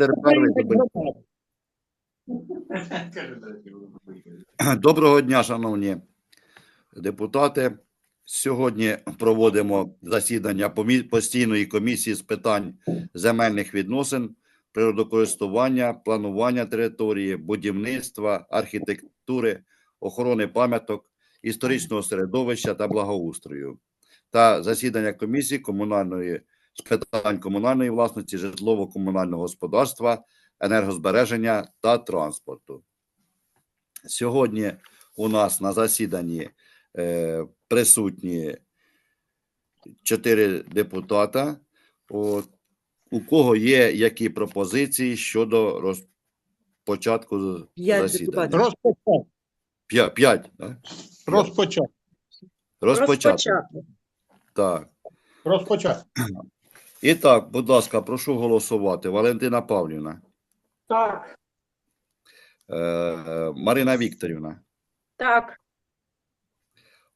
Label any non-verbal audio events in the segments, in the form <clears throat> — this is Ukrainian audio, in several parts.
Олександр перший. добив. Доброго дня, шановні депутати. Сьогодні проводимо засідання постійної комісії з питань земельних відносин, природокористування, планування території, будівництва, архітектури, охорони пам'яток, історичного середовища та благоустрою, та засідання комісії комунальної з питань комунальної власності, житлово-комунального господарства, енергозбереження та транспорту. Сьогодні у нас на засіданні е, присутні чотири депутата. От, у кого є які пропозиції щодо роз... початку П'ять засідання? Розпочати. П'ять, п'ять да? Розпочати. Розпочати. Так. Розпочати. <clears throat> І так, будь ласка, прошу голосувати. Валентина Павлівна, Так. е, е, Марина Вікторівна, Так.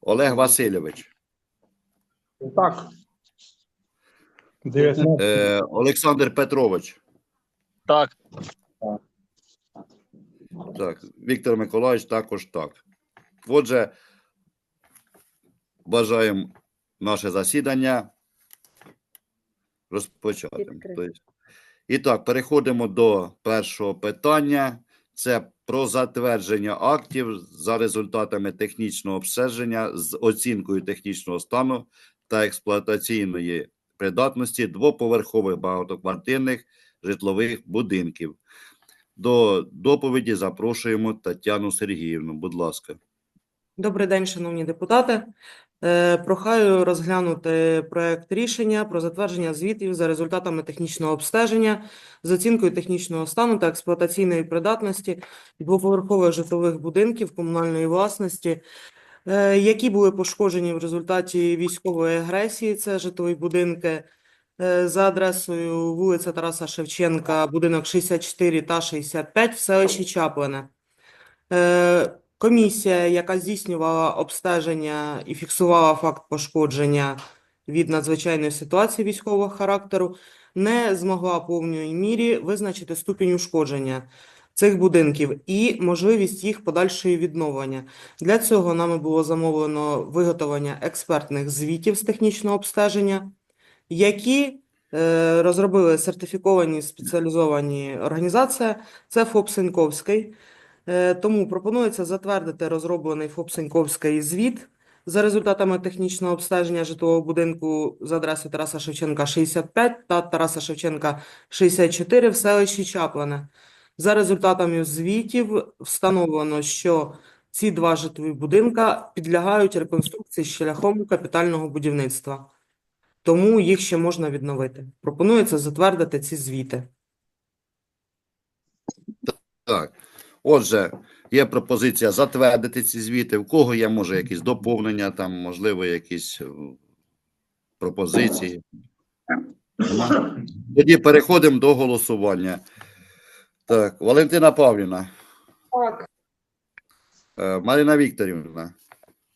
Олег Васильович, Так. е, Олександр Петрович. Так, Так, Віктор Миколаївич також так. Отже, бажаємо наше засідання розпочати. Тобто, І так, переходимо до першого питання. Це про затвердження актів за результатами технічного обстеження з оцінкою технічного стану та експлуатаційної придатності двоповерхових багатоквартирних житлових будинків. До доповіді запрошуємо Тетяну Сергіївну. Будь ласка. Добрий день, шановні депутати. Е, Прохаю розглянути проект рішення про затвердження звітів за результатами технічного обстеження з оцінкою технічного стану та експлуатаційної придатності двоповерхових житлових будинків комунальної власності, е, які були пошкоджені в результаті військової агресії. Це житлові будинки е, за адресою вулиця Тараса Шевченка, будинок 64 та 65 в селищі Чаплине. Комісія, яка здійснювала обстеження і фіксувала факт пошкодження від надзвичайної ситуації військового характеру, не змогла повній мірі визначити ступінь ушкодження цих будинків і можливість їх подальшої відновлення. Для цього нами було замовлено виготовлення експертних звітів з технічного обстеження, які е, розробили сертифіковані спеціалізовані організації. Це ФОП Сеньковський. Е, Тому пропонується затвердити розроблений ФОП Сеньковський звіт за результатами технічного обстеження житлового будинку за адресою Тараса Шевченка 65 та Тараса Шевченка 64 в селищі Чаплине. За результатами звітів встановлено, що ці два житлові будинка підлягають реконструкції шляхом капітального будівництва. Тому їх ще можна відновити. Пропонується затвердити ці звіти. Так. Отже, є пропозиція затвердити ці звіти. У кого є, може, якісь доповнення, там, можливо, якісь е, пропозиції. Тоді переходимо до голосування. Так, Валентина Павлівна, Так. е, Марина Вікторівна,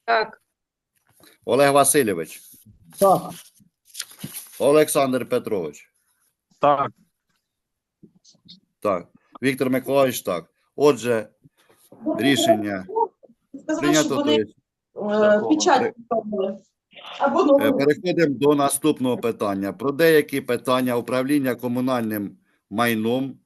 Так. Олег Васильович, Так. Олександр Петрович. так, Так, Віктор Миколаївич, так. Отже, рішення прийнято. вони є. е, печать Е. Переходимо до наступного питання про деякі питання управління комунальним майном,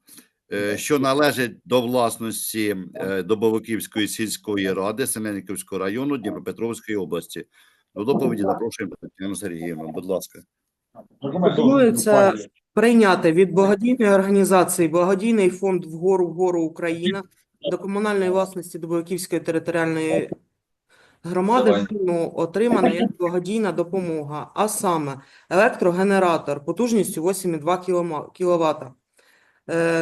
е, що належить до власності Добовиківської сільської ради Семенниківського району Дніпропетровської області. До доповіді запрошуємо Тетяну Сергіївну. Будь ласка. Пропонується прийняти від благодійної організації Благодійний фонд «Вгору вгору Україна» до комунальної власності Добровиківської територіальної громади ну, отримана як благодійна допомога, а саме електрогенератор потужністю 8,2 кВт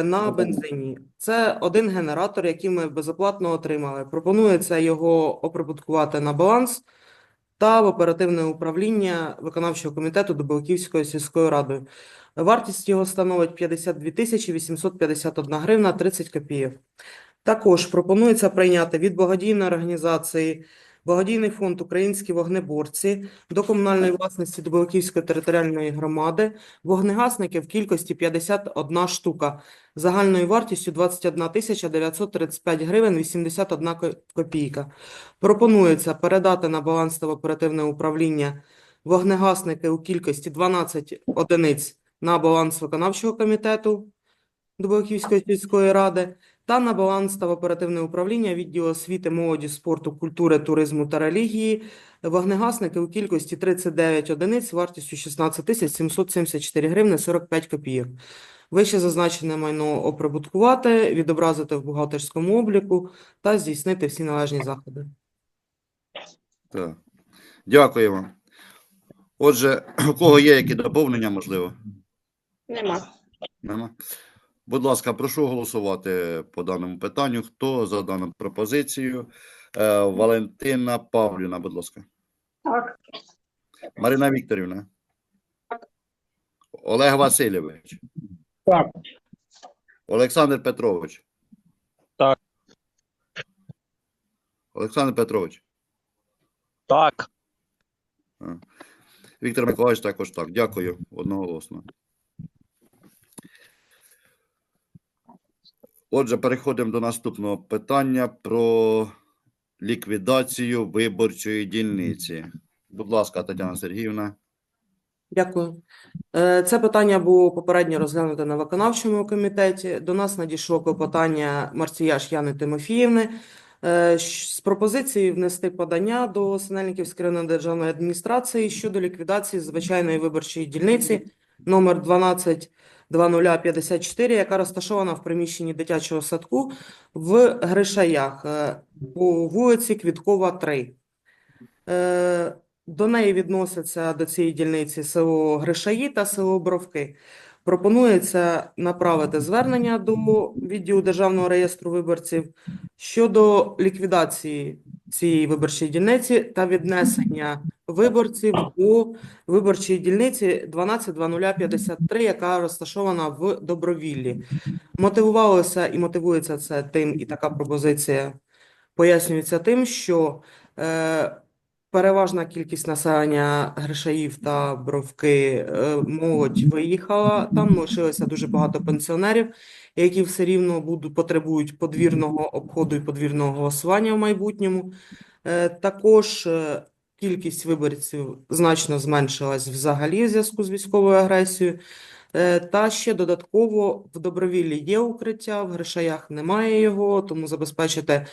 на бензині. Це один генератор, який ми безоплатно отримали. Пропонується його оприбуткувати на баланс та в оперативне управління виконавчого комітету Добровиківської сільської ради. Вартість його становить 52 тисячі 851 гривна 30 копійок. Також пропонується прийняти від благодійної організації Благодійний фонд Українські вогнеборці до комунальної власності Дубовиківської територіальної громади вогнегасники в кількості 51 штука загальною вартістю 21 тисяча 935 гривень 81 ко- копійка. Пропонується передати на баланс та оперативне управління вогнегасники у кількості 12 одиниць на баланс виконавчого комітету Дубовиківської сільської ради та на баланс та в оперативне управління відділу освіти, молоді, спорту, культури, туризму та релігії вогнегасники у кількості 39 одиниць вартістю 16 тисяч 774 гривни 45 копійок. Вище зазначене майно оприбуткувати, відобразити в бухгалтерському обліку та здійснити всі належні заходи. Так. Дякуємо. Отже, у кого є які доповнення, можливо? Нема. Нема. Будь ласка, прошу голосувати по даному питанню. Хто за дану пропозицію? Е, Валентина Павлівна, будь ласка. Так. Марина Вікторівна. Олег Васильович. Так. Олександр Петрович. Так. Олександр Петрович. Так. Віктор Миколаївич також так. Дякую. Одноголосно. Отже, переходимо до наступного питання про ліквідацію виборчої дільниці. Будь ласка, Тетяна Сергіївна. Дякую. Е, Це питання було попередньо розглянуте на виконавчому комітеті. До нас надійшло клопотання Марціяш Яни Тимофіївни е, з пропозицією внести подання до Синельниківської районної державної адміністрації щодо ліквідації звичайної виборчої дільниці номер 12-0054, яка розташована в приміщенні дитячого садку в Гришаях е, по вулиці Квіткова, 3. Е, До неї відносяться до цієї дільниці село Гришаї та село Бровки. Пропонується направити звернення до відділу Державного реєстру виборців щодо ліквідації цієї виборчої дільниці та віднесення виборців у виборчій дільниці 12-0053, яка розташована в Добровіллі. Мотивувалося і мотивується це тим, і така пропозиція пояснюється тим, що е, переважна кількість населення Гришаїв та Бровки е, молодь виїхала. Там лишилося дуже багато пенсіонерів, які все рівно будуть потребують подвірного обходу і подвірного голосування в майбутньому. Е, Також е, кількість виборців значно зменшилась взагалі в зв'язку з військовою агресією. Та ще додатково в Добровіллі є укриття, в Гришаях немає його, тому забезпечити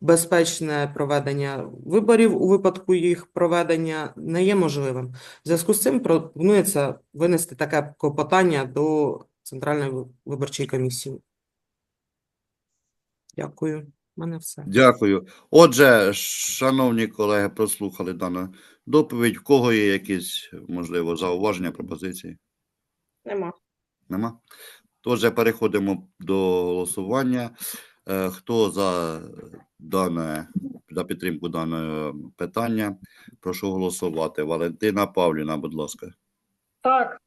безпечне проведення виборів у випадку їх проведення не є можливим. В зв'язку з цим пропонується винести таке клопотання до Центральної виборчої комісії. Дякую. У мене все. Дякую. Отже, шановні колеги, прослухали дану доповідь. В кого є якісь, можливо, зауваження, пропозиції? Нема. Нема? Отже, переходимо до голосування. Е, Хто за дане, за підтримку даного питання, прошу голосувати. Валентина Павлівна, будь ласка. Так.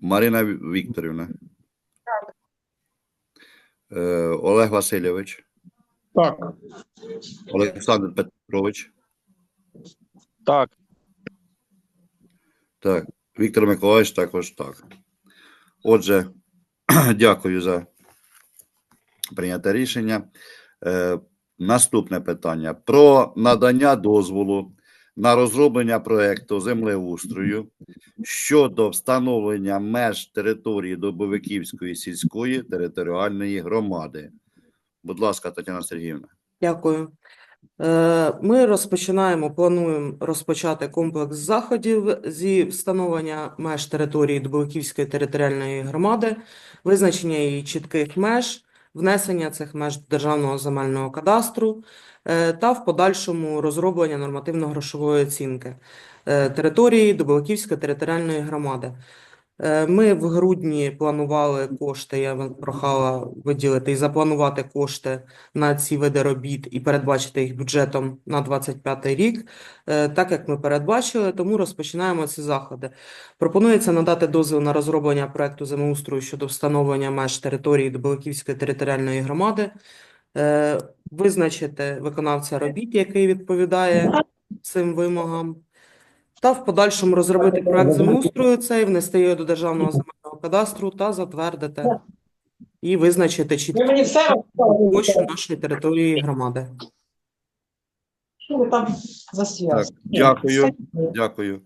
Марина Вікторівна. Е, Олег Васильович. Так. Олександр Петрович. Так. Так, Віктор Миколаївич також так. Отже, <clears throat> дякую за прийняте рішення. Е, наступне питання про надання дозволу на розроблення проекту землеустрою щодо встановлення меж території Добовиківської сільської територіальної громади. Будь ласка, Тетяна Сергіївна. Дякую. Е, Ми розпочинаємо, плануємо розпочати комплекс заходів зі встановлення меж території Дубовиківської територіальної громади, визначення її чітких меж, внесення цих меж Державного земельного кадастру е, та в подальшому розроблення нормативно-грошової оцінки е, території Дубовиківської територіальної громади. Е, Ми в грудні планували кошти, я прохала виділити і запланувати кошти на ці види робіт і передбачити їх бюджетом на 25 рік, Е, так як ми передбачили, тому розпочинаємо ці заходи. Пропонується надати дозвіл на розроблення проекту землеустрою щодо встановлення меж території Добилаківської територіальної громади. Е, визначити виконавця робіт, який відповідає цим вимогам, та в подальшому розробити проект землеустрою цей, внести його до Державного земельного кадастру та затвердити і визначити чітку Ви мені все розказали? площу нашої території громади. Що ви там за зв'язок? Так, дякую. Дякую.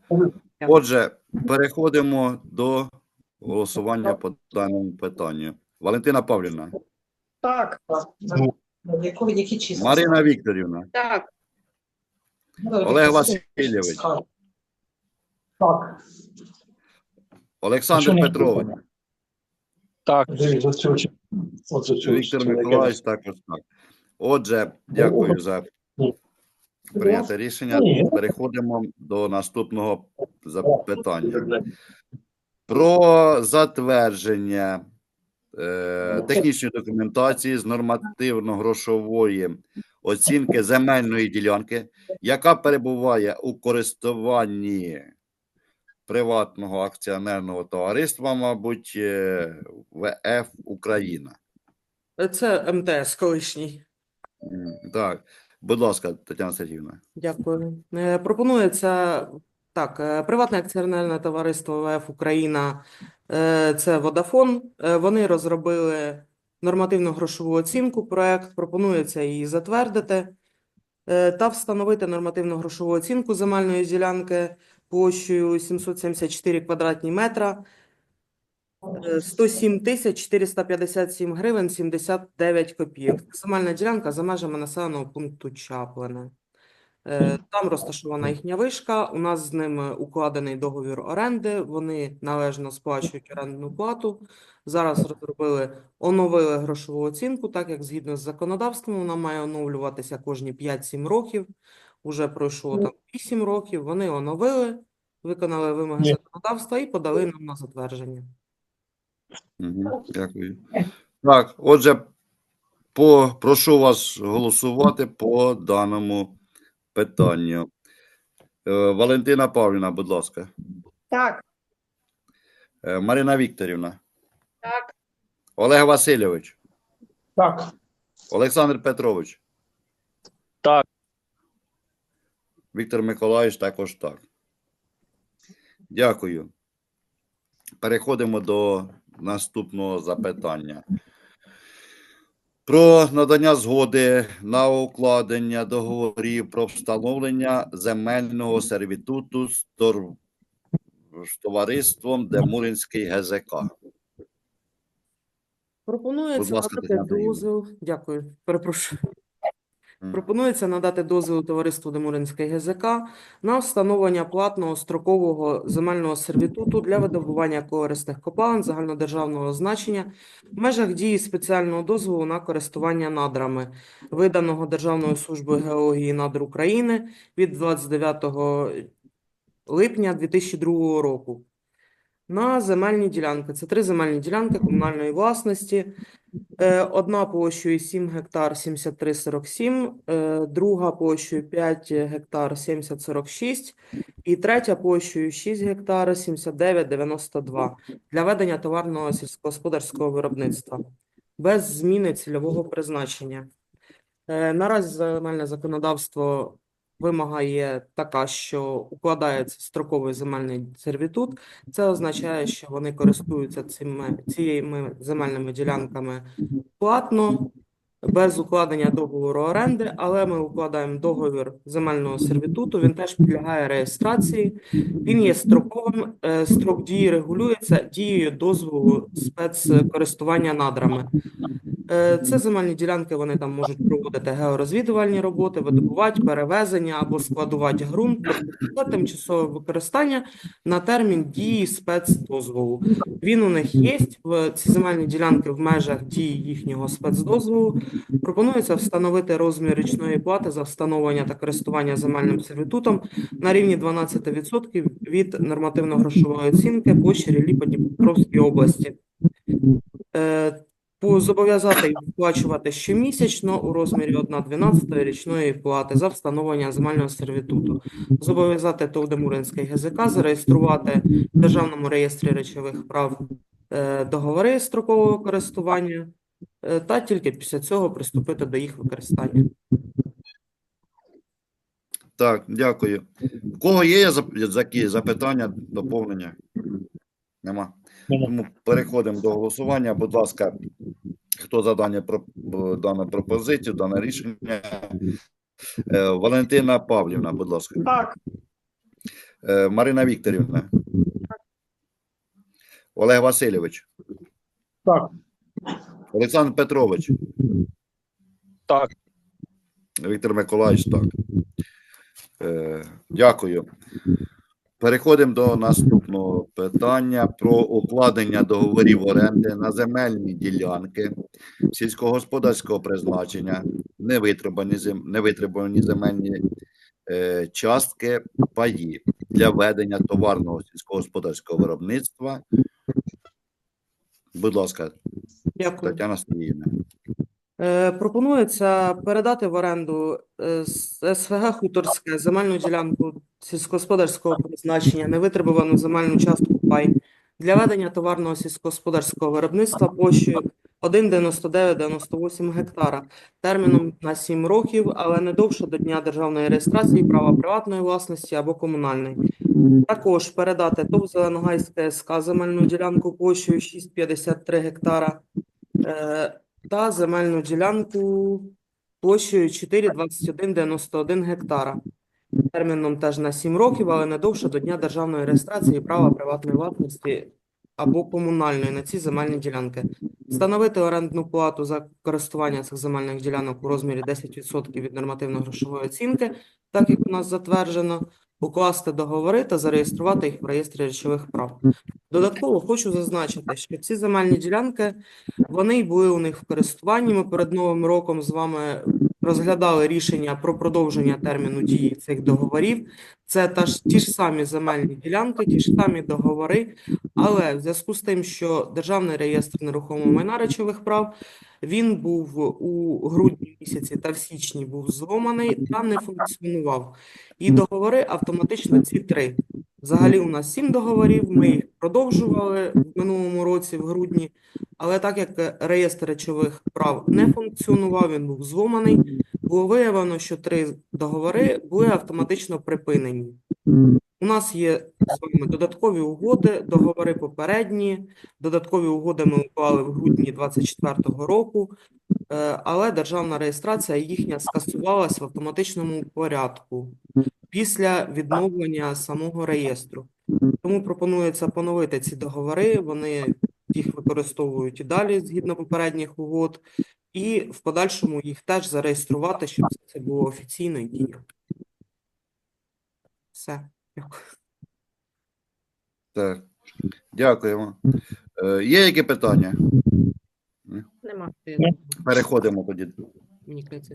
Отже, переходимо до голосування по даному питанню. Валентина Павлівна, Так. Якого, які числа? Марина Вікторівна, Так. Олег Васильович, Так. Олександр Петрович, Так. Віктор Миколаївич також так. Отже, дякую за прийняте рішення. Переходимо до наступного запитання. Про затвердження е, технічної документації з нормативно-грошової оцінки земельної ділянки, яка перебуває у користуванні приватного акціонерного товариства, мабуть, е, ВФ Україна. Це МТС колишній. Так, будь ласка, Тетяна Сергіївна. Дякую. Е, Пропонується так, е, приватне акціонерне товариство ВФ Україна це Водафон. Вони розробили нормативну грошову оцінку. Проект пропонується її затвердити та встановити нормативну грошову оцінку земельної ділянки площею 774 квадратні метра. е, 107 тисяч 457 гривень 79 копійок. Земельна ділянка за межами населеного пункту Чаплине. Е, Там розташована їхня вишка. У нас з ними укладений договір оренди. Вони належно сплачують орендну плату. Зараз розробили, оновили грошову оцінку, так як згідно з законодавством вона має оновлюватися кожні 5-7 років. Уже пройшло там 8 років. Вони оновили, виконали вимоги Ні. законодавства і подали нам на затвердження. Мгм, Дякую. Так, отже, по, прошу вас голосувати по даному питанню. Е, Валентина Павлівна, будь ласка. Так. Е, Марина Вікторівна. Так. Олег Васильович. Так. Олександр Петрович. Так. Віктор Миколаївич також так. Дякую. Переходимо до наступного запитання. Про надання згоди на укладення договорів про встановлення земельного сервітуту з тор- з товариством Демуринський ГЗК. Пропонується надати дозвіл. Дякую, перепрошую. Пропонується надати дозвіл товариству Демуринський ГЗК на встановлення платного строкового земельного сервітуту для видобування корисних копалин загальнодержавного значення в межах дії спеціального дозволу на користування надрами, виданого Державною службою геології надр України від 29 липня 2002 року. На земельні ділянки. Це три земельні ділянки комунальної власності. Е, Одна площею 7 гектар 73,47, е, друга площею 5 гектар 70,46 і третя площею 6 гектар 79,92 для ведення товарного сільськогосподарського виробництва без зміни цільового призначення. Е, Наразі земельне законодавство вимагає така, що укладається строковий земельний сервітут. Це означає, що вони користуються цими цими земельними ділянками платно, без укладення договору оренди, але ми укладаємо договір земельного сервітуту. Він теж підлягає реєстрації. Він є строковим. е, Строк дії регулюється дією дозволу спецкористування надрами. Е, Це земельні ділянки, вони там можуть проводити георозвідувальні роботи, видобувати, перевезення або складувати ґрунт, це тимчасове використання на термін дії спецдозволу. Він у них є, ці земельні ділянки в межах дії їхнього спецдозволу. Пропонується встановити розмір річної плати за встановлення та користування земельним сервітутом на рівні 12% від нормативно-грошової оцінки площі ріллі по Дніпропетровській області. Е, Зобов'язати сплачувати щомісячно у розмірі 1,12 річної плати за встановлення земельного сервітуту. Зобов'язати ТОВ Демуринський ГЗК зареєструвати в Державному реєстрі речових прав е, договори строкового користування та тільки після цього приступити до їх використання. Так, дякую. У кого є зап- запитання, доповнення? Нема. Нема. Тому переходимо до голосування. Будь ласка, хто за дані дану пропозицію, дане рішення? Е, Валентина Павлівна, будь ласка. Так. Е, Марина Вікторівна. Олег Васильович. Так. Олександр Петрович. Так. Віктор Миколаївич, так. Е, дякую. Переходимо до наступного питання про укладення договорів оренди на земельні ділянки сільськогосподарського призначення, невитребувані, зем... невитребувані земельні е, частки паї для ведення товарного сільськогосподарського виробництва. Будь ласка, Дякую. Тетяна Сергіївна. Е, Пропонується передати в оренду е, з СВГ Хуторське земельну ділянку сільськогосподарського призначення, невитребувану земельну частку пай для ведення товарного сільськогосподарського виробництва площею 1,9998 гектара терміном на 7 років, але не довше до дня державної реєстрації права приватної власності або комунальної. Також передати ТОВ Зеленогайська СК земельну ділянку площею 6,53 гектара е, та земельну ділянку площею 4,2191 гектара. Терміном теж на 7 років, але не довше до дня державної реєстрації права приватної власності або комунальної на ці земельні ділянки. Встановити орендну плату за користування цих земельних ділянок у розмірі 10% від нормативно-грошової оцінки, так як у нас затверджено, укласти договори та зареєструвати їх в реєстрі речових прав. Додатково хочу зазначити, що ці земельні ділянки вони й були у них в користуванні. Ми перед Новим роком з вами розглядали рішення про продовження терміну дії цих договорів. Це та ж ті ж самі земельні ділянки, ті ж самі договори, але в зв'язку з тим, що Державний реєстр нерухомого майна речових прав він був у грудні місяці та в січні був зломаний та не функціонував. І договори автоматично ці три. Взагалі у нас сім договорів, ми їх продовжували в минулому році, в грудні, але так як реєстр речових прав не функціонував, він був зломаний, було виявлено, що три договори були автоматично припинені. У нас є з вами додаткові угоди, договори попередні, додаткові угоди ми уклали в грудні 2024 року, е, але державна реєстрація їхня скасувалась в автоматичному порядку після відновлення самого реєстру. Тому пропонується поновити ці договори, вони їх використовують і далі згідно попередніх угод, і в подальшому їх теж зареєструвати, щоб це було офіційно і діяло. Все. Так, дякуємо. Е, є які питання? Нема. Переходимо тоді Мені кажеться,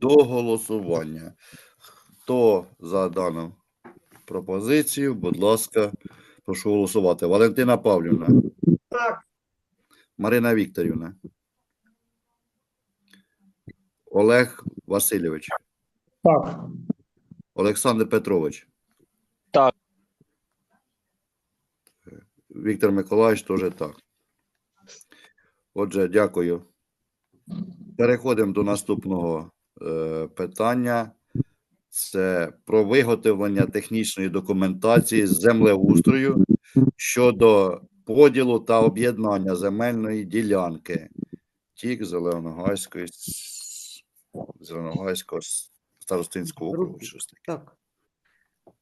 до голосування. Хто за дану пропозицію, будь ласка, прошу голосувати. Валентина Павлівна, Так. Марина Вікторівна, Олег Васильович, Так. Олександр Петрович. Так. Віктор Миколаївич теж так. Отже, дякую. Переходимо до наступного е, питання. Це про виготовлення технічної документації з землеустрою щодо поділу та об'єднання земельної ділянки тік Зеленогайської Зеленогайського старостинського округу. Так.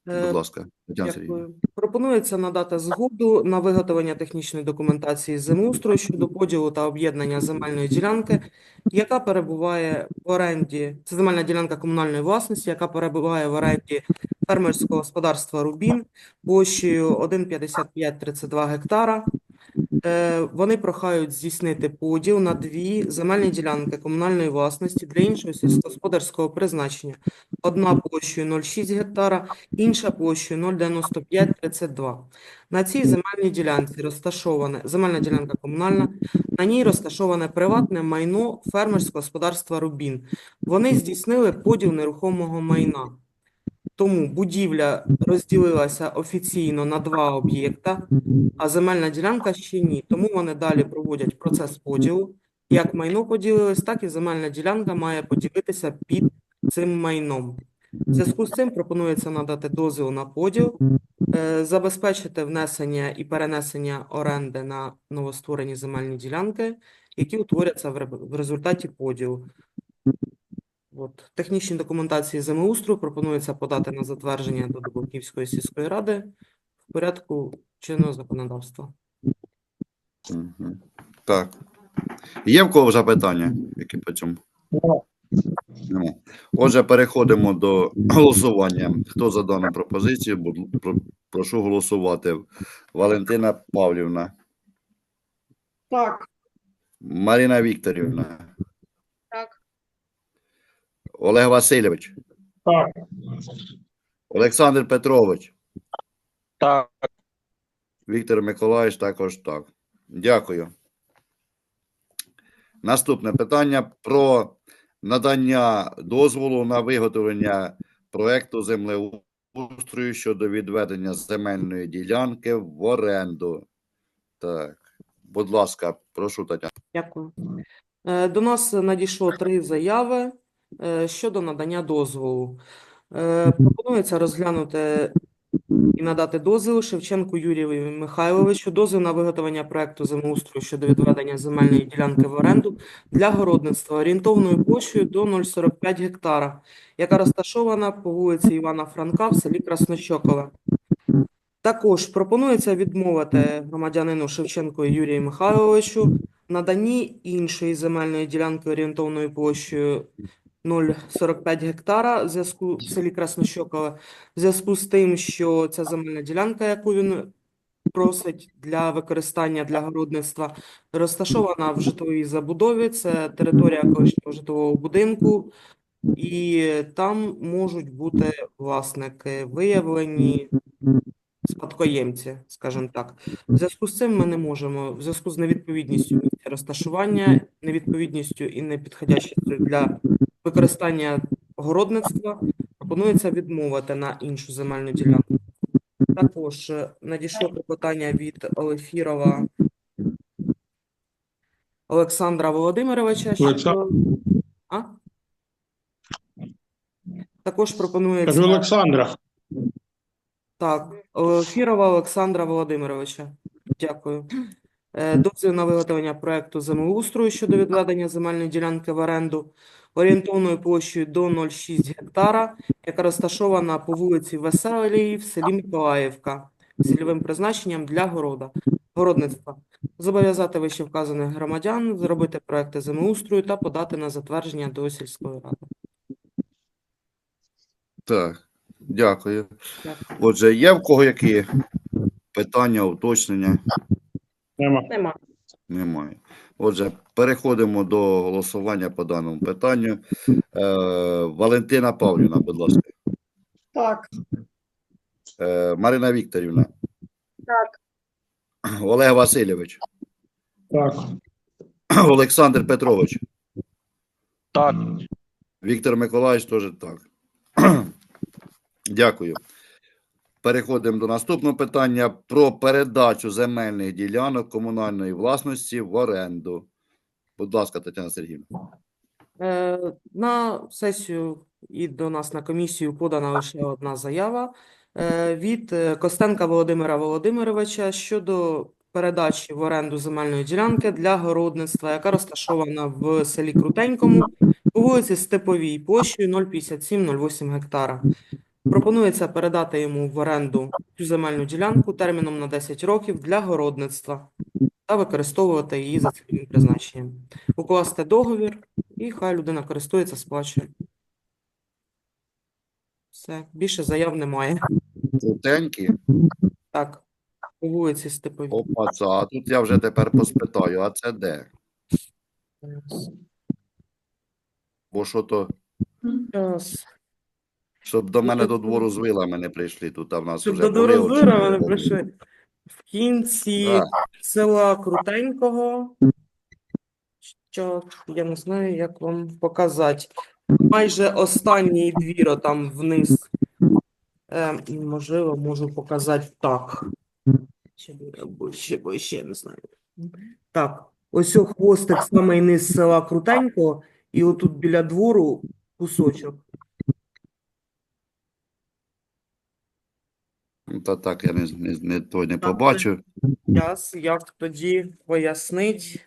Будь Е, ласка, Тетяна Сергіївна. Пропонується надати згоду на виготовлення технічної документації землеустрою щодо поділу та об'єднання земельної ділянки, яка перебуває в оренді. Це земельна ділянка комунальної власності, яка перебуває в оренді фермерського господарства Рубін площею 1,5532 гектара. Е, Вони прохають здійснити поділ на дві земельні ділянки комунальної власності для іншого сільськогосподарського призначення. Одна площею 0,6 гектара, інша площею 0,9532. На цій земельній ділянці розташоване земельна ділянка комунальна, на ній розташоване приватне майно фермерського господарства Рубін. Вони здійснили поділ нерухомого майна. Тому будівля розділилася офіційно на два об'єкта, а земельна ділянка ще ні. Тому вони далі проводять процес поділу. як майно поділилось, так і земельна ділянка має поділитися під цим майном. В зв'язку з цим пропонується надати дозвіл на поділ, е, забезпечити внесення і перенесення оренди на новостворені земельні ділянки, які утворяться в результаті поділу. От. Технічні документації землеустрою пропонується подати на затвердження до Дубовківської сільської ради в порядку чинного законодавства. Мгм. Так. Є в кого запитання, які по цьому? Нема. Отже, переходимо до голосування. Хто за дану пропозицію? Будь- про- Прошу голосувати. Валентина Павлівна, Так. Марина Вікторівна. Олег Васильович, Так. Олександр Петрович, Так. Віктор Миколаївич також так. Дякую. Наступне питання про надання дозволу на виготовлення проекту землеустрою щодо відведення земельної ділянки в оренду. Так, будь ласка, прошу Тетяна. Дякую. Е, До нас надійшло три заяви щодо надання дозволу. Е, Пропонується розглянути і надати дозвіл Шевченку Юрію Михайловичу дозвіл на виготовлення проекту землеустрою щодо відведення земельної ділянки в оренду для городництва орієнтовною площею до 0,45 гектара, яка розташована по вулиці Івана Франка в селі Краснощокове. Також пропонується відмовити громадянину Шевченку Юрію Михайловичу наданні іншої земельної ділянки орієнтовною площею 0,45 гектара в зв'язку в селі Краснощокове, в зв'язку з тим, що ця земельна ділянка, яку він просить для використання для городництва, розташована в житловій забудові, це територія колишнього житлового будинку, і там можуть бути власники виявлені спадкоємці, скажімо так. В зв'язку з цим ми не можемо, в зв'язку з невідповідністю місця розташування, невідповідністю і непідходящістю для використання городництва, пропонується відмовити на іншу земельну ділянку. Також е, надійшло клопотання від Олефірова Олександра Володимировича Олекса- А? Також пропонується... Олександра. Так, Фірова Олександра Володимировича. Дякую. Е, Дозвіл на виготовлення проекту землеустрою щодо відведення земельної ділянки в оренду орієнтовною площею до 0,6 гектара, яка розташована по вулиці Веселій в селі Миколаївка, з цільовим призначенням для города, городництва. Зобов'язати вище вказаних громадян, зробити проекти землеустрою та подати на затвердження до сільської ради. Так, дякую. Дякую. Отже, є в кого які питання, уточнення? Нема. Нема. Немає. Отже, переходимо до голосування по даному питанню. Е, Валентина Павлівна, будь ласка. Так. Е, Марина Вікторівна. Так. Олег Васильович. Так. Олександр Петрович. Так. Віктор Миколаївич теж так. Дякую. Переходимо до наступного питання про передачу земельних ділянок комунальної власності в оренду. Будь ласка, Тетяна Сергіївна. Е, На сесію і до нас на комісію подана лише одна заява е, від е, Костенка Володимира Володимировича щодо передачі в оренду земельної ділянки для городництва, яка розташована в селі Крутенькому по вулиці Степовій площею 05708 гектара. Пропонується передати йому в оренду цю земельну ділянку терміном на 10 років для городництва та використовувати її за цільовим призначенням. Укласти договір і хай людина користується, сплачує. Все, більше заяв немає. Крутенькі. Так, по вулиці Степовій. Опа, це, а тут я вже тепер поспитаю, а це де? Бо що то, Щас. Щоб до мене до двору з вилами не прийшли, тут а в нас Щоб вже до були Дорозора очі. мене прийшли. В кінці Так. села Крутенького. Що, я не знаю, як вам показати. Майже останній двір там вниз. Е, можливо, можу показати так. Ще, ще не знаю. Так, Ось хвостик самий низ села Крутенько, і отут біля двору кусочок. Та так, я не, не, не, той не побачу. Яс, як тоді пояснить?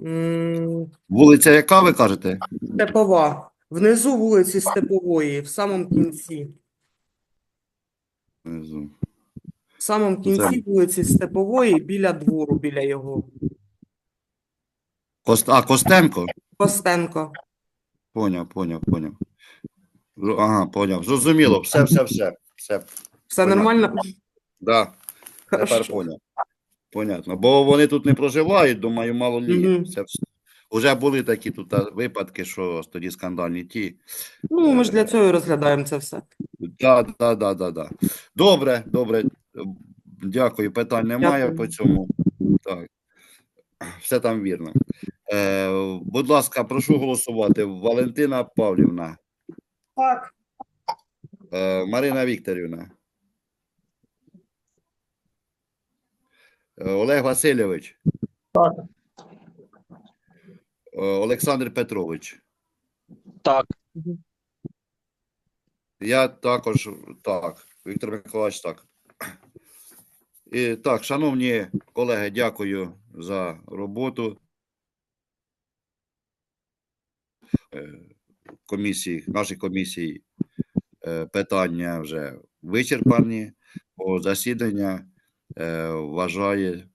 М, Вулиця яка, ви кажете? Степова. Внизу вулиці Степової, в самому кінці. Внизу. В самому кінці вулиці Степової, біля двору, біля його. Кост... А, Костенко? Костенко. Поняв, поняв, поняв. Ага, поняв. Зрозуміло. Все, все, все. Все. Все Понятно. нормально? Да, тепер Хорошо. поняв. Понятно. Бо вони тут не проживають, думаю, мало лі. Мгм. Все, все. Уже були такі тут випадки, що тоді скандальні ті. Ну, ми ж для цього і розглядаємо це все. Да, да, да, да, да. Добре, добре. Дякую. Питань немає Дякую. по цьому. Так. Все там вірно. Е, будь ласка, прошу голосувати. Валентина Павлівна, Так. Е, Марина Вікторівна. Е, Олег Васильович. Так. Е, Олександр Петрович. Так. Я також так. Віктор Миколаївич, так. І так, шановні колеги, дякую за роботу. Комісії, нашій комісії е, питання вже вичерпані, бо засідання е, вважає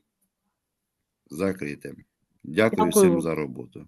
закритим. Дякую всім за роботу.